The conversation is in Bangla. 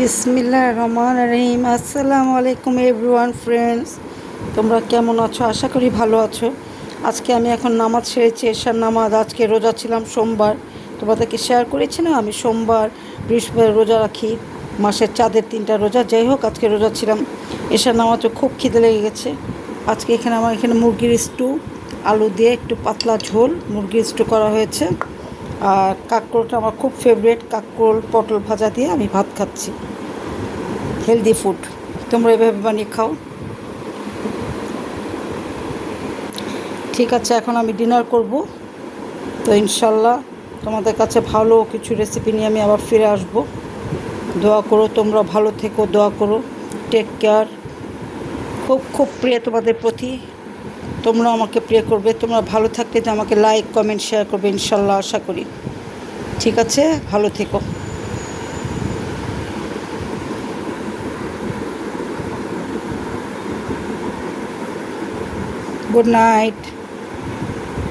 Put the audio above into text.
বিসমিল্লাহ রহমান রহিম। আসসালামু আলাইকুম এভরিওয়ান ফ্রেন্ডস তোমরা কেমন আছো? আশা করি ভালো আছো। আজকে আমি এখন নামাজ সেরেছি, এশার নামাজ। আজকে রোজা ছিলাম সোমবার। তোমাদেরকে শেয়ার করেছি না? আমি সোমবার, বৃহস্পতিবার রোজা রাখি। মাসের চাঁদের তিনটা রোজা। যাই হোক, আজকে রোজা ছিলাম। এশার নামাজও খুব খিদে লেগে গেছে। আজকে এখানে আমার এখানে মুরগির স্টু আলু দিয়ে একটু পাতলা ঝোল মুরগির স্টু করা হয়েছে। আর কাঁকরোলটা আমার খুব ফেভারিট কাঁকরোল, পটল ভাজা দিয়ে আমি ভাত খাচ্ছি। হেলদি ফুড তোমরা এভাবে বানিয়ে খাও। ঠিক আছে, এখন আমি ডিনার করব। তো ইনশাল্লাহ তোমাদের কাছে ভালো কিছু রেসিপি নিয়ে আমি আবার ফিরে আসব। দোয়া করো তোমরা ভালো থেকো, দোয়া করো। টেক কেয়ার খুব খুব প্রিয় তোমাদের প্রতি। তোমরা আমাকে প্রে করবে, তোমরা ভালো থাকলে তো আমাকে লাইক কমেন্ট শেয়ার করবে, ইনশাল্লাহ আশা করি। ঠিক আছে? ভালো থেকো। Good night